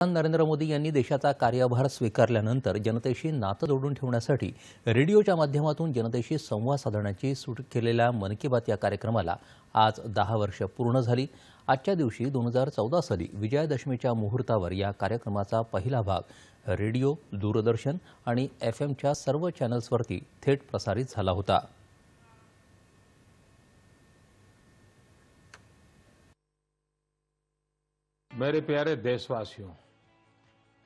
पंतप्रधान नरेंद्र मोदी यांनी देशाचा कार्यभार स्वीकारल्यानंतर जनतेशी नातं जोडून ठेवण्यासाठी रेडिओच्या माध्यमातून जनतेशी संवाद साधण्याची सूट केलेल्या मन की बात या कार्यक्रमाला आज दहा वर्ष पूर्ण झाली. आजच्या दिवशी दोन हजार चौदा साली विजयादशमीच्या मुहूर्तावर या कार्यक्रमाचा पहिला भाग रेडिओ दूरदर्शन आणि एफ एमच्या सर्व चॅनल्सवरती थेट प्रसारित झाला होता. मेरे प्यारे देशवासियों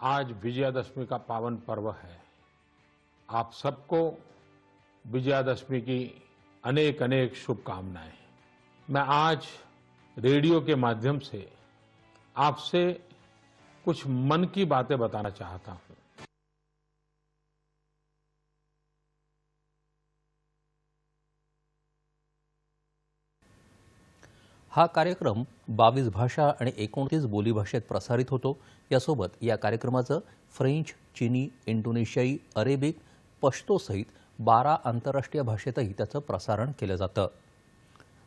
आज विजयादशमी का पावन पर्व है। आप सबको विजयादशमी की अनेक अनेक शुभकामनाएँ। मैं आज रेडियो के माध्यम से आपसे कुछ मन की बातें बताना चाहता हूँ। हा कार्यक्रम बावीस भाषा आणि एकोणतीस बोलीभाषेत प्रसारित होतो. यासोबत या कार्यक्रमाचं फ्रेंच चिनी इंडोनेशियाई अरेबिक पश्तोसहित बारा आंतरराष्ट्रीय भाषेतही त्याचं प्रसारण केलं जातं.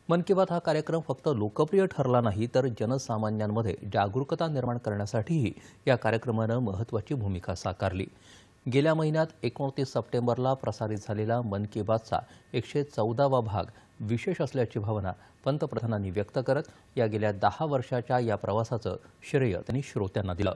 मन की बात हा कार्यक्रम फक्त लोकप्रिय ठरला नाही तर जनसामान्यांमध्ये जागरूकता निर्माण करण्यासाठीही या कार्यक्रमानं महत्त्वाची भूमिका साकारली. गेल्या महिन्यात एकोणतीस सप्टेंबरला प्रसारित झालेला मन की बातचा एकशे चौदावा भाग विशेष असल्याची भावना पंतप्रधानांनी व्यक्त करत या गेल्या दहा वर्षाच्या या प्रवासाचं श्रेय त्यांनी श्रोत्यांना दिलं.